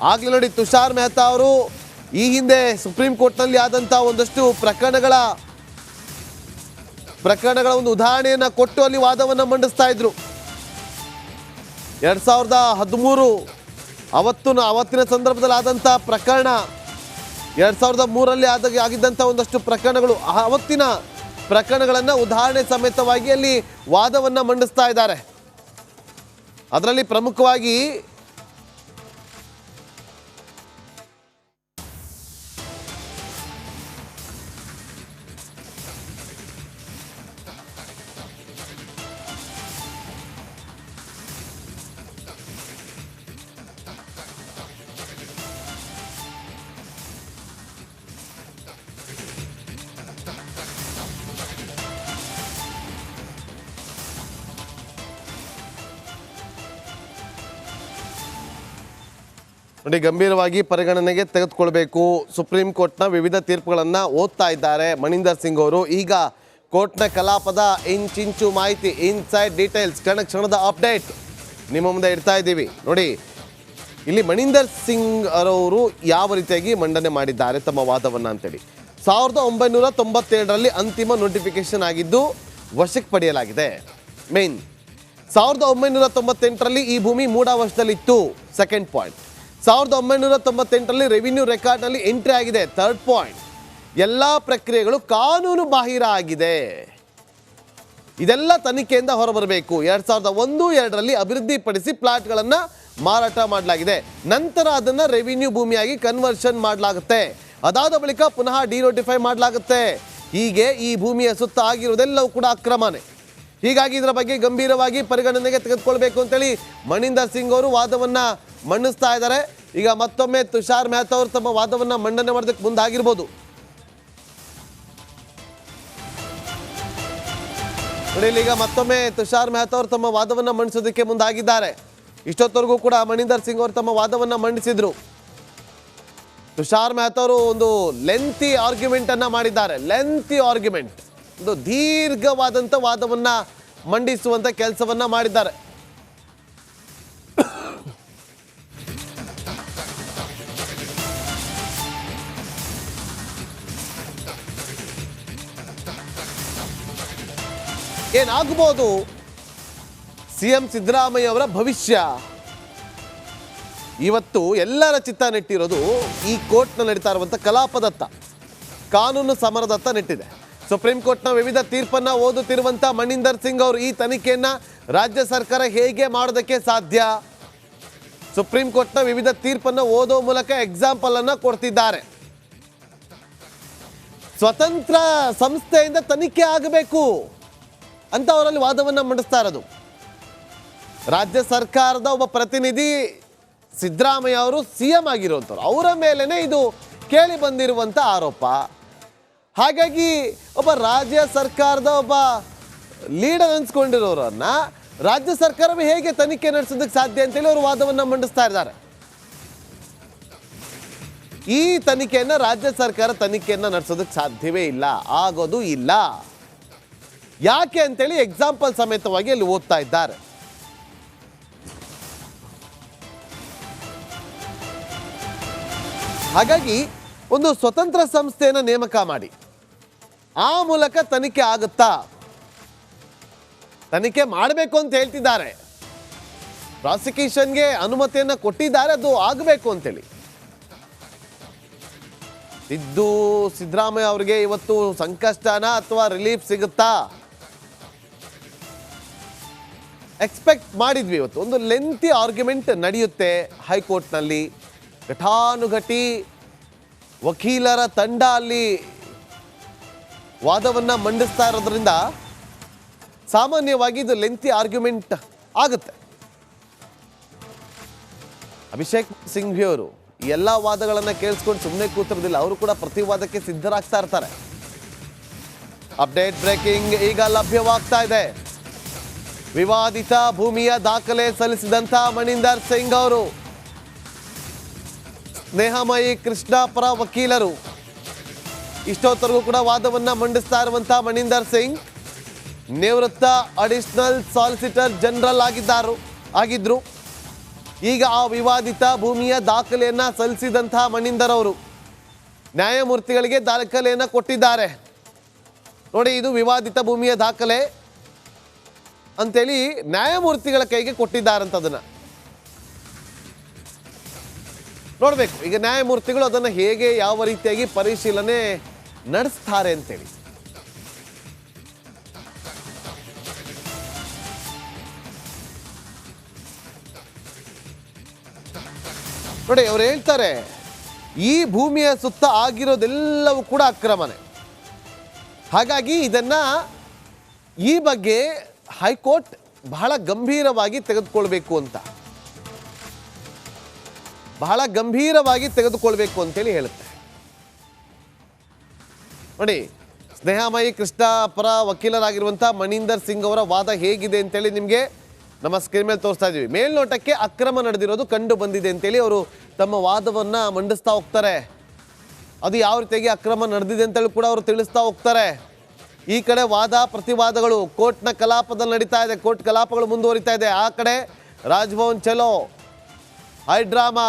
ಆಗ್ಲೇ ನೋಡಿ ತುಷಾರ್ ಮೆಹ್ತಾ ಅವರು ಈ ಹಿಂದೆ ಸುಪ್ರೀಂ ಕೋರ್ಟ್ನಲ್ಲಿ ಆದಂಥ ಒಂದಷ್ಟು ಪ್ರಕರಣಗಳ ಪ್ರಕರಣಗಳ ಒಂದು ಉದಾಹರಣೆಯನ್ನ ಕೊಟ್ಟು ಅಲ್ಲಿ ವಾದವನ್ನ ಮಂಡಿಸ್ತಾ ಇದ್ರು. ಎರಡ್ ಸಾವಿರದ ಹದಿಮೂರು ಅವತ್ತು ಅವತ್ತಿನ ಸಂದರ್ಭದಲ್ಲಿ ಆದಂಥ ಪ್ರಕರಣ, ಎರಡ್ ಸಾವಿರದ ಮೂರಲ್ಲಿ ಆದ ಆಗಿದ್ದಂಥ ಒಂದಷ್ಟು ಪ್ರಕರಣಗಳು ಅವತ್ತಿನ ಪ್ರಕರಣಗಳನ್ನು ಉದಾಹರಣೆ ಸಮೇತವಾಗಿ ಅಲ್ಲಿ ವಾದವನ್ನ ಮಂಡಿಸ್ತಾ ಇದ್ದಾರೆ. ಅದರಲ್ಲಿ ಪ್ರಮುಖವಾಗಿ ನೋಡಿ, ಗಂಭೀರವಾಗಿ ಪರಿಗಣನೆಗೆ ತೆಗೆದುಕೊಳ್ಬೇಕು. ಸುಪ್ರೀಂ ಕೋರ್ಟ್ನ ವಿವಿಧ ತೀರ್ಪುಗಳನ್ನು ಓದ್ತಾ ಇದ್ದಾರೆ ಮಣೀಂದರ್ ಸಿಂಗ್ ಅವರು. ಈಗ ಕೋರ್ಟ್ನ ಕಲಾಪದ ಇಂಚಿಂಚು ಮಾಹಿತಿ, ಇನ್ಸೈಡ್ ಡೀಟೇಲ್ಸ್, ಕ್ಷಣ ಕ್ಷಣದ ಅಪ್ಡೇಟ್ ನಿಮ್ಮ ಮುಂದೆ ಇಡ್ತಾ ಇದ್ದೀವಿ. ನೋಡಿ, ಇಲ್ಲಿ ಮಣೀಂದರ್ ಸಿಂಗ್ ಅವರು ಯಾವ ರೀತಿಯಾಗಿ ಮಂಡನೆ ಮಾಡಿದ್ದಾರೆ, ತಮ್ಮ ವಾದವನ್ನು ಅಂತೇಳಿ. ಸಾವಿರದ ಒಂಬೈನೂರ ತೊಂಬತ್ತೇಳರಲ್ಲಿ ಅಂತಿಮ ನೋಟಿಫಿಕೇಶನ್ ಆಗಿದ್ದು ವಶಕ್ಕೆ ಪಡೆಯಲಾಗಿದೆ. ಮೇನ್ ಸಾವಿರದ ಒಂಬೈನೂರ ತೊಂಬತ್ತೆಂಟರಲ್ಲಿ ಈ ಭೂಮಿ ಮೂಡಾವಶದಲ್ಲಿತ್ತು ಸೆಕೆಂಡ್ ಪಾಯಿಂಟ್ ಸಾವಿರದ ಒಂಬೈನೂರ ತೊಂಬತ್ತೆಂಟರಲ್ಲಿ ರೆವಿನ್ಯೂ ರೆಕಾರ್ಡ್ನಲ್ಲಿ ಎಂಟ್ರಿ ಆಗಿದೆ. ಥರ್ಡ್ ಪಾಯಿಂಟ್ ಎಲ್ಲ ಪ್ರಕ್ರಿಯೆಗಳು ಕಾನೂನು ಬಾಹಿರ ಆಗಿದೆ ಇದೆಲ್ಲ ತನಿಖೆಯಿಂದ ಹೊರಬರಬೇಕು. ಎರಡ್ ಸಾವಿರದ ಒಂದು, ಎರಡರಲ್ಲಿ ಅಭಿವೃದ್ಧಿಪಡಿಸಿ ಪ್ಲಾಟ್ಗಳನ್ನು ಮಾರಾಟ ಮಾಡಲಾಗಿದೆ. ನಂತರ ಅದನ್ನ ರೆವಿನ್ಯೂ ಭೂಮಿಯಾಗಿ ಕನ್ವರ್ಷನ್ ಮಾಡಲಾಗುತ್ತೆ. ಅದಾದ ಬಳಿಕ ಪುನಃ ಡಿನೋಟಿಫೈ ಮಾಡಲಾಗುತ್ತೆ. ಹೀಗೆ ಈ ಭೂಮಿಯ ಸುತ್ತ ಆಗಿರುವುದೆಲ್ಲವೂ ಕೂಡ ಅಕ್ರಮನೇ. ಹೀಗಾಗಿ ಇದರ ಬಗ್ಗೆ ಗಂಭೀರವಾಗಿ ಪರಿಗಣನೆಗೆ ತೆಗೆದುಕೊಳ್ಬೇಕು ಅಂತೇಳಿ ಮಣಿಂದರ್ ಸಿಂಗ್ ಅವರು ವಾದವನ್ನ ಮಂಡಿಸ್ತಾ ಇದ್ದಾರೆ. ಈಗ ಮತ್ತೊಮ್ಮೆ ತುಷಾರ್ ಮೆಹ್ತಾ ಅವರು ತಮ್ಮ ವಾದವನ್ನ ಮಂಡನೆ ಮಾಡೋದಕ್ಕೆ ಮುಂದಾಗಿರ್ಬೋದು. ನೋಡಿ ಈಗ ಮತ್ತೊಮ್ಮೆ ತುಷಾರ್ ಮೆಹ್ತಾ ಅವರು ತಮ್ಮ ವಾದವನ್ನ ಮಂಡಿಸೋದಕ್ಕೆ ಮುಂದಾಗಿದ್ದಾರೆ. ಇಷ್ಟೊತ್ತವರೆಗೂ ಕೂಡ ಮಣಿಂದರ್ ಸಿಂಗ್ ಅವರು ತಮ್ಮ ವಾದವನ್ನ ಮಂಡಿಸಿದ್ರು. ತುಷಾರ್ ಮೆಹ್ತಾ ಅವರು ಒಂದು ಲೆಂತಿ ಆರ್ಗ್ಯುಮೆಂಟ್ ಅನ್ನ ಮಾಡಿದ್ದಾರೆ. ಲೆಂತಿ ಆರ್ಗ್ಯುಮೆಂಟ್ ಒಂದು ದೀರ್ಘವಾದಂಥ ವಾದವನ್ನ ಮಂಡಿಸುವಂತ ಕೆಲಸವನ್ನ ಮಾಡಿದ್ದಾರೆ. ಏನಾಗಬಹುದು ಸಿಎಂ ಸಿದ್ದರಾಮಯ್ಯ ಅವರ ಭವಿಷ್ಯ. ಇವತ್ತು ಎಲ್ಲರ ಚಿತ್ತ ನೆಟ್ಟಿರೋದು ಈ ಕೋರ್ಟ್ನಲ್ಲಿ ನಡೀತಾ ಇರುವಂಥ ಕಲಾಪದತ್ತ. ಕಾನೂನು ಸಮರದತ್ತ ನೆಟ್ಟಿದೆ. ಸುಪ್ರೀಂ ಕೋರ್ಟ್ನ ವಿವಿಧ ತೀರ್ಪನ್ನು ಓದುತ್ತಿರುವಂಥ ಮಣಿಂದರ್ ಸಿಂಗ್ ಅವರು ಈ ತನಿಖೆಯನ್ನು ರಾಜ್ಯ ಸರ್ಕಾರ ಹೇಗೆ ಮಾಡೋದಕ್ಕೆ ಸಾಧ್ಯ? ಸುಪ್ರೀಂ ಕೋರ್ಟ್ನ ವಿವಿಧ ತೀರ್ಪನ್ನು ಓದೋ ಮೂಲಕ ಎಕ್ಸಾಂಪಲನ್ನು ಕೊಡ್ತಿದ್ದಾರೆ. ಸ್ವತಂತ್ರ ಸಂಸ್ಥೆಯಿಂದ ತನಿಖೆ ಆಗಬೇಕು ಅಂತ ಅವರಲ್ಲಿ ವಾದವನ್ನು ಮಂಡಿಸ್ತಾ ಇರೋದು. ರಾಜ್ಯ ಸರ್ಕಾರದ ಒಬ್ಬ ಪ್ರತಿನಿಧಿ ಸಿದ್ದರಾಮಯ್ಯ ಅವರು ಸಿ ಎಂ ಆಗಿರುವಂಥವ್ರು, ಅವರ ಮೇಲೇ ಇದು ಕೇಳಿ ಬಂದಿರುವಂಥ ಆರೋಪ. ಹಾಗಾಗಿ ಒಬ್ಬ ರಾಜ್ಯ ಸರ್ಕಾರದ ಒಬ್ಬ ಲೀಡರ್ ಅನ್ಸ್ಕೊಂಡಿರೋರನ್ನ ರಾಜ್ಯ ಸರ್ಕಾರವೇ ಹೇಗೆ ತನಿಖೆ ನಡೆಸೋದಕ್ಕೆ ಸಾಧ್ಯ ಅಂತೇಳಿ ಅವರು ವಾದವನ್ನು ಮಂಡಿಸ್ತಾ ಇದ್ದಾರೆ. ಈ ತನಿಖೆಯನ್ನ ರಾಜ್ಯ ಸರ್ಕಾರ ತನಿಖೆಯನ್ನ ನಡೆಸೋದಕ್ಕೆ ಸಾಧ್ಯವೇ ಇಲ್ಲ, ಆಗೋದು ಇಲ್ಲ. ಯಾಕೆ ಅಂತೇಳಿ ಎಕ್ಸಾಂಪಲ್ ಸಮೇತವಾಗಿ ಅಲ್ಲಿ ಓದ್ತಾ ಇದ್ದಾರೆ. ಹಾಗಾಗಿ ಒಂದು ಸ್ವತಂತ್ರ ಸಂಸ್ಥೆಯನ್ನು ನೇಮಕ ಮಾಡಿ. ಆ ಮೂಲಕ ತನಿಖೆ ಆಗುತ್ತಾ? ತನಿಖೆ ಮಾಡಬೇಕು ಅಂತ ಹೇಳ್ತಿದ್ದಾರೆ. ಪ್ರಾಸಿಕ್ಯೂಷನ್ಗೆ ಅನುಮತಿಯನ್ನು ಕೊಟ್ಟಿದ್ದಾರೆ, ಅದು ಆಗಬೇಕು ಅಂತೇಳಿ. ಸಿದ್ದು ಸಿದ್ದರಾಮಯ್ಯ ಅವರಿಗೆ ಇವತ್ತು ಸಂಕಷ್ಟನ ಅಥವಾ ರಿಲೀಫ್ ಸಿಗುತ್ತಾ? ಎಕ್ಸ್ಪೆಕ್ಟ್ ಮಾಡಿದ್ವಿ ಇವತ್ತು. ಒಂದು ಲೆಂತಿ ಆರ್ಗ್ಯುಮೆಂಟ್ ನಡೆಯುತ್ತೆ ಹೈಕೋರ್ಟ್ನಲ್ಲಿ. ಘಟಾನುಘಟಿ ವಕೀಲರ ತಂಡ ಅಲ್ಲಿ ವಾದವನ್ನ ಮಂಡಿಸ್ತಾ ಇರೋದ್ರಿಂದ ಸಾಮಾನ್ಯವಾಗಿ ಇದು ಲೆಂತಿ ಆರ್ಗ್ಯುಮೆಂಟ್ ಆಗುತ್ತೆ. ಅಭಿಷೇಕ್ ಸಿಂಘ್ವಿ ಅವರು ಎಲ್ಲ ವಾದಗಳನ್ನು ಕೇಳಿಸ್ಕೊಂಡು ಸುಮ್ಮನೆ ಕೂತಿರೋದಿಲ್ಲ. ಅವರು ಕೂಡ ಪ್ರತಿವಾದಕ್ಕೆ ಸಿದ್ಧರಾಗ್ತಾ ಇರ್ತಾರೆ. ಅಪ್ಡೇಟ್ ಬ್ರೇಕಿಂಗ್ ಈಗ ಲಭ್ಯವಾಗ್ತಾ ಇದೆ. ವಿವಾದಿತ ಭೂಮಿಯ ದಾಖಲೆ ಸಲ್ಲಿಸಿದಂತ ಮಣಿಂದರ್ ಸಿಂಗ್ ಅವರು. ಸ್ನೇಹಮಯಿ ಕೃಷ್ಣ ಪರ ವಕೀಲರು. ಇಷ್ಟೊತ್ತರೆಗೂ ಕೂಡ ವಾದವನ್ನ ಮಂಡಿಸ್ತಾ ಇರುವಂತಹ ಮಣಿಂದರ್ ಸಿಂಗ್. ನಿವೃತ್ತ ಅಡಿಷನಲ್ ಸಾಲಿಸಿಟರ್ ಜನರಲ್ ಆಗಿದ್ದಾರು, ಆಗಿದ್ರು. ಈಗ ಆ ವಿವಾದಿತ ಭೂಮಿಯ ದಾಖಲೆಯನ್ನ ಸಲ್ಲಿಸಿದಂತಹ ಮಣೀಂದರ್ ಅವರು ನ್ಯಾಯಮೂರ್ತಿಗಳಿಗೆ ದಾಖಲೆಯನ್ನ ಕೊಟ್ಟಿದ್ದಾರೆ. ನೋಡಿ, ಇದು ವಿವಾದಿತ ಭೂಮಿಯ ದಾಖಲೆ. ಅಂತೇಳಿ ನ್ಯಾಯಮೂರ್ತಿಗಳ ಕೈಗೆ ಕೊಟ್ಟಿದ್ದಾರಂತ ಅದನ್ನ ನೋಡ್ಬೇಕು, ಈಗ ನ್ಯಾಯಮೂರ್ತಿಗಳು ಅದನ್ನು ಹೇಗೆ ಯಾವ ರೀತಿಯಾಗಿ ಪರಿಶೀಲನೆ ನಡೆಸ್ತಾರೆ ಅಂತೇಳಿ. ನೋಡಿ, ಅವ್ರು ಹೇಳ್ತಾರೆ, ಈ ಭೂಮಿಯ ಸುತ್ತ ಆಗಿರೋದೆಲ್ಲವೂ ಕೂಡ ಅಕ್ರಮನೆ. ಹಾಗಾಗಿ ಇದನ್ನ ಈ ಬಗ್ಗೆ ಹೈಕೋರ್ಟ್ ಬಹಳ ಗಂಭೀರವಾಗಿ ತೆಗೆದುಕೊಳ್ಬೇಕು ಅಂತ. ಬಹಳ ಗಂಭೀರವಾಗಿ ತೆಗೆದುಕೊಳ್ಬೇಕು ಅಂತೇಳಿ ಹೇಳುತ್ತೆ. ನೋಡಿ, ಸ್ನೇಹಮಯಿ ಕೃಷ್ಣ ಪರ ವಕೀಲರಾಗಿರುವಂಥ ಮಣೀಂದರ್ ಸಿಂಗ್ ಅವರ ವಾದ ಹೇಗಿದೆ ಅಂತೇಳಿ ನಿಮಗೆ ನಮ್ಮ ಸ್ಕ್ರೀನ್ ಮೇಲೆ ತೋರಿಸ್ತಾ ಇದ್ದೀವಿ. ಮೇಲ್ನೋಟಕ್ಕೆ ಅಕ್ರಮ ನಡೆದಿರೋದು ಕಂಡು ಬಂದಿದೆ ಅಂತೇಳಿ ಅವರು ತಮ್ಮ ವಾದವನ್ನು ಮಂಡಿಸ್ತಾ ಹೋಗ್ತಾರೆ. ಅದು ಯಾವ ರೀತಿಯಾಗಿ ಅಕ್ರಮ ನಡೆದಿದೆ ಅಂತೇಳಿ ಕೂಡ ಅವರು ತಿಳಿಸ್ತಾ ಹೋಗ್ತಾರೆ. ಈ ಕಡೆ ವಾದ, ಪ್ರತಿವಾದಗಳು, ಕೋರ್ಟ್ನ ಕಲಾಪದಲ್ಲಿ ನಡೀತಾ ಇದೆ, ಕೋರ್ಟ್ ಕಲಾಪಗಳು ಮುಂದುವರಿತಾ ಇದೆ. ಆ ಕಡೆ ರಾಜ್ಭವನ್ ಚಲೋ, ಹೈಡ್ರಾಮಾ,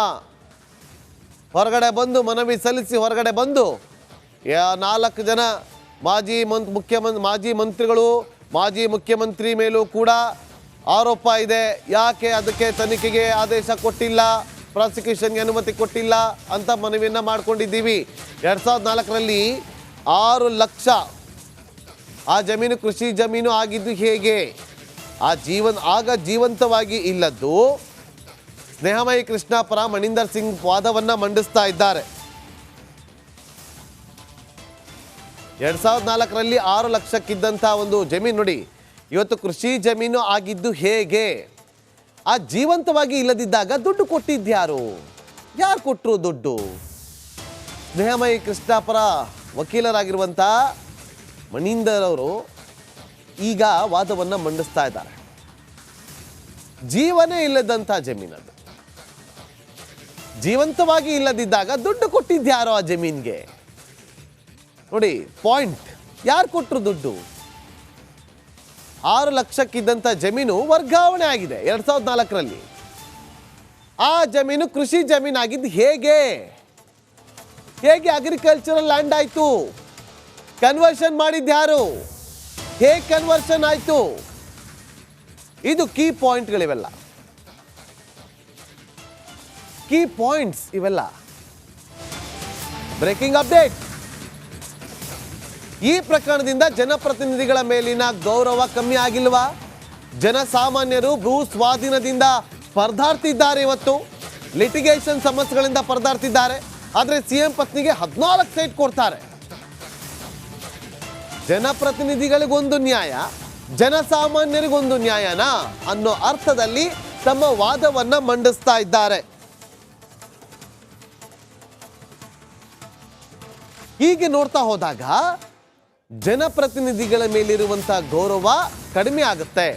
ಹೊರಗಡೆ ಬಂದು ಮನವಿ ಸಲ್ಲಿಸಿ ಹೊರಗಡೆ ಬಂದು ನಾಲ್ಕು ಜನ ಮಾಜಿ ಮಂತ್ ಮುಖ್ಯಮಂತ್ರಿ ಮಾಜಿ ಮಂತ್ರಿಗಳು, ಮಾಜಿ ಮುಖ್ಯಮಂತ್ರಿ ಮೇಲೂ ಕೂಡ ಆರೋಪ ಇದೆ. ಯಾಕೆ ಅದಕ್ಕೆ ತನಿಖೆಗೆ ಆದೇಶ ಕೊಟ್ಟಿಲ್ಲ, ಪ್ರಾಸಿಕ್ಯೂಷನ್ಗೆ ಅನುಮತಿ ಕೊಟ್ಟಿಲ್ಲ ಅಂತ ಮನವಿಯನ್ನು ಮಾಡ್ಕೊಂಡಿದ್ದೀವಿ. ಎರಡು ಸಾವಿರದ ನಾಲ್ಕರಲ್ಲಿ ಆರು ಲಕ್ಷ ಆ ಜಮೀನು, ಕೃಷಿ ಜಮೀನು ಆಗಿದ್ದು ಹೇಗೆ? ಆ ಜೀವನ್, ಆಗ ಜೀವಂತವಾಗಿ ಇಲ್ಲದ್ದು ಸ್ನೇಹಮಯಿ ಕೃಷ್ಣ ಪರ ಮಣಿಂದರ್ ಸಿಂಗ್ ವಾದವನ್ನು ಮಂಡಿಸ್ತಾ ಇದ್ದಾರೆ. ಎರಡ್ ಸಾವಿರದ ನಾಲ್ಕರಲ್ಲಿ ಆರು ಲಕ್ಷಕ್ಕಿದ್ದಂಥ ಒಂದು ಜಮೀನು ನೋಡಿ. ಇವತ್ತು ಕೃಷಿ ಜಮೀನು ಆಗಿದ್ದು ಹೇಗೆ? ಆ ಜೀವಂತವಾಗಿ ಇಲ್ಲದಿದ್ದಾಗ ದುಡ್ಡು ಕೊಟ್ಟಿದ್ಯಾರು ಯಾರು ಕೊಟ್ಟರು ದುಡ್ಡು? ಸ್ನೇಹಮಯಿ ಕೃಷ್ಣಾಪುರ ವಕೀಲರಾಗಿರುವಂಥ ಮಣೀಂದರ್ ಅವರು ಈಗ ವಾದವನ್ನ ಮಂಡಿಸ್ತಾ ಇದ್ದಾರೆ. ಜೀವನೇ ಇಲ್ಲದಂಥ ಜಮೀನದು ಜೀವಂತವಾಗಿ ಇಲ್ಲದಿದ್ದಾಗ ದುಡ್ಡು ಕೊಟ್ಟಿದ್ಯಾರೋ ಆ ಜಮೀನ್ಗೆ? ನೋಡಿ ಪಾಯಿಂಟ್ ಯಾರು ಕೊಟ್ಟರು ದುಡ್ಡು? ಆರು ಲಕ್ಷಕ್ಕಿದ್ದಂಥ ಜಮೀನು ವರ್ಗಾವಣೆ ಆಗಿದೆ ಎರಡ್ ಸಾವಿರದ ನಾಲ್ಕರಲ್ಲಿ. ಆ ಜಮೀನು ಕೃಷಿ ಜಮೀನಾಗಿದ್ದು ಹೇಗೆ? ಹೇಗೆ ಅಗ್ರಿಕಲ್ಚರಲ್ ಲ್ಯಾಂಡ್ ಆಯ್ತು? ಕನ್ವರ್ಷನ್ ಮಾಡಿದ್ದು ಯಾರು? ಹೇಗೆ ಕನ್ವರ್ಷನ್ ಆಯ್ತು? ಇದು ಕೀ ಪಾಯಿಂಟ್ಗಳಿವೆಲ್ಲ ಕೀ ಪಾಯಿಂಟ್ಸ್ ಇವೆಲ್ಲ. ಬ್ರೇಕಿಂಗ್ ಅಪ್ಡೇಟ್ ಈ ಪ್ರಕರಣದಿಂದ ಜನಪ್ರತಿನಿಧಿಗಳ ಮೇಲಿನ ಗೌರವ ಕಮ್ಮಿ ಆಗಿಲ್ವಾ? ಜನಸಾಮಾನ್ಯರು ಭೂ ಸ್ವಾಧೀನದಿಂದ ಸ್ಪರ್ಧಾರ್ಥಿದ್ದಾರೆ ಇವತ್ತು. ಲಿಟಿಗೇಷನ್ ಸಮಸ್ಯೆಗಳಿಂದ ಪರದಾಡ್ತಿದ್ದಾರೆ ಆದರೆ ಸಿಎಂ ಪತ್ನಿಗೆ ಹದಿನಾಲ್ಕು ಸೈಟ್ ಕೊಡ್ತಾರೆ. ಜನಪ್ರತಿನಿಧಿಗಳಿಗೊಂದು ನ್ಯಾಯ ಜನಸಾಮಾನ್ಯರಿಗೊಂದು ನ್ಯಾಯನಾ ಅನ್ನೋ ಅರ್ಥದಲ್ಲಿ ತಮ್ಮ ವಾದವನ್ನ ಮಂಡಿಸ್ತಾ ಇದ್ದಾರೆ. ಹೀಗೆ ನೋಡ್ತಾ ಹೋದಾಗ ಜನಪ್ರತಿನಿಧಿಗಳ ಮೇಲಿರುವಂತಹ ಗೌರವ ಕಡಿಮೆ ಆಗುತ್ತೆ.